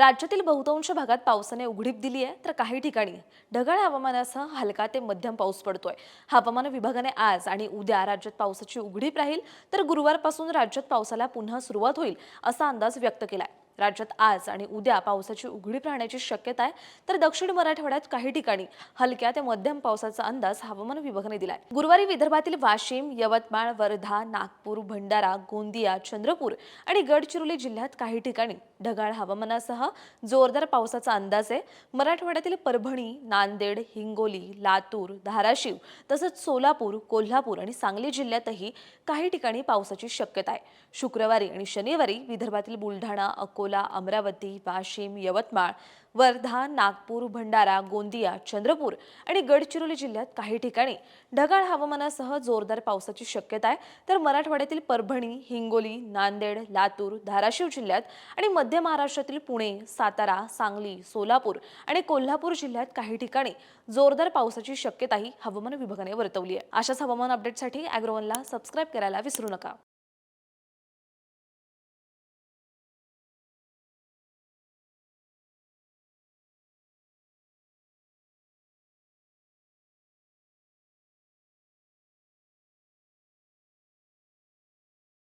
राज्यातील बहुतांश भागात पावसाने उघडीप दिली आहे तर काही ठिकाणी ढगाळ हवामानासह हलका ते मध्यम पाऊस पडतोय. हवामान विभागाने आज आणि उद्या राज्यात पावसाची उघडीप राहील तर गुरुवारपासून राज्यात पावसाला पुन्हा सुरुवात होईल असा अंदाज व्यक्त केलाय. राज्यात आज आणि उद्या पावसाची उघडीप राहण्याची शक्यता आहे. तर दक्षिण मराठवाड्यात काही ठिकाणी हलक्या ते मध्यम पावसाचा अंदाज हवामान विभागाने दिलाय. गुरुवारी विदर्भातील वाशिम यवतमाळ वर्धा नागपूर भंडारा गोंदिया चंद्रपूर आणि गडचिरोली जिल्ह्यात काही ठिकाणी ढगाळ हवामानासह जोरदार पावसाचा अंदाज आहे. मराठवाड्यातील परभणी नांदेड हिंगोली लातूर धाराशिव तसंच सोलापूर कोल्हापूर आणि सांगली जिल्ह्यातही काही ठिकाणी पावसाची शक्यता आहे. शुक्रवारी आणि शनिवारी विदर्भातील बुलढाणा अकोला अमरावती वाशिम यवतमाळ वर्धा नागपूर भंडारा गोंदिया चंद्रपूर आणि गडचिरोली जिल्ह्यात काही ठिकाणी ढगाळ हवामानासह जोरदार पावसाची शक्यता आहे. तर मराठवाड्यातील परभणी हिंगोली नांदेड लातूर धाराशिव जिल्ह्यात आणि मध्य महाराष्ट्रातील पुणे सातारा सांगली सोलापूर आणि कोल्हापूर जिल्ह्यात काही ठिकाणी जोरदार पावसाची शक्यताही हवामान विभागाने वर्तवली आहे. अशाच हवामान अपडेटसाठी अॅग्रोवनला सबस्क्राईब करायला विसरू नका.